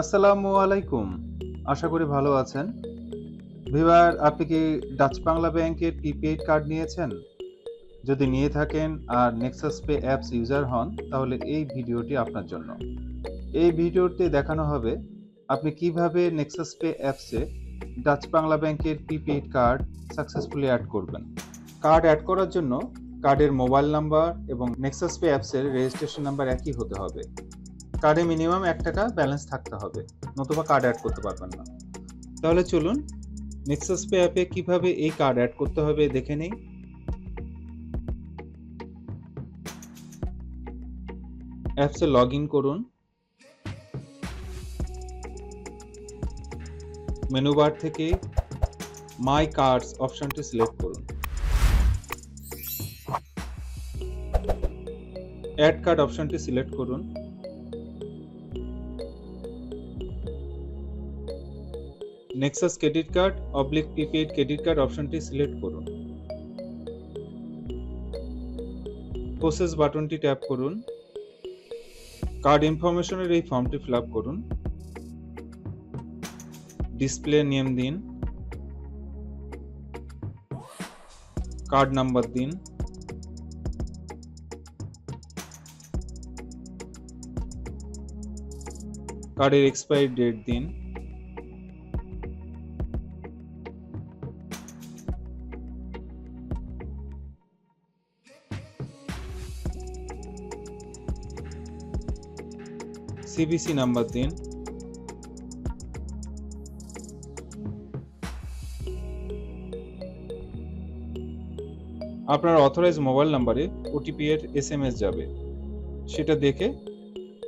আসসালামু আলাইকুম। আশা করি ভালো আছেন। ভিভার, আপনি কি ডাচ বাংলা ব্যাংকের প্রিপেইড কার্ড নিয়েছেন? যদি নিয়ে থাকেন আর নেক্সাস পে অ্যাপস ইউজার হন, তাহলে এই ভিডিওটি আপনার জন্য। এই ভিডিওতে দেখানো হবে আপনি কীভাবে নেক্সাস পে অ্যাপসে ডাচ বাংলা ব্যাংকের প্রিপেইড কার্ড সাকসেসফুলি অ্যাড করবেন। কার্ড অ্যাড করার জন্য কার্ডের মোবাইল নাম্বার এবং নেক্সাস পে অ্যাপসের রেজিস্ট্রেশন নাম্বার একই হতে হবে। কার্ডে মিনিমাম এক টাকা ব্যালেন্স থাকতে হবে, নতুবা কার্ড অ্যাড করতে পারবেন না। তাহলে চলুন নেক্সাস পে অ্যাপে কীভাবে এই কার্ড অ্যাড করতে হবে দেখে নেই। অ্যাপসে লগ ইন করুন। মেনু বার থেকে মাই কার্ডস অপশনটি সিলেক্ট করুন। অ্যাড কার্ড অপশনটি সিলেক্ট করুন। Nexus credit card oblique prepaid credit card অপশনটি সিলেক্ট করুন। প্রসেস বাটনটি ট্যাপ করুন। কার্ড ইনফরমেশনের এই ফর্মটি ফিল আপ করুন। ডিসপ্লে নেম দিন। কার্ড নাম্বার দিন। কার্ডের এক্সপায়ারি ডেট দিন। সিবিসি নাম্বার দিন আপনার অথরাইজ মোবাইল নাম্বারে ওটিপি এর এস এম এস যাবে। সেটা দেখে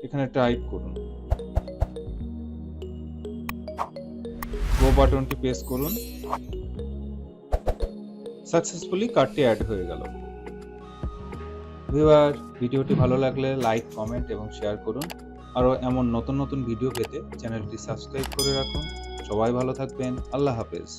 এখানে টাইপ করুন। গো বাটনটি প্রেস করুন। সাকসেসফুলি কার্ডটি অ্যাড হয়ে গেল। ভিউয়ার ভিডিওটি ভালো লাগলে লাইক কমেন্ট এবং শেয়ার করুন। আরও এমন নতুন নতুন ভিডিও পেতে চ্যানেলটি সাবস্ক্রাইব করে রাখুন। সবাই ভালো থাকবেন। আল্লাহ হাফেজ।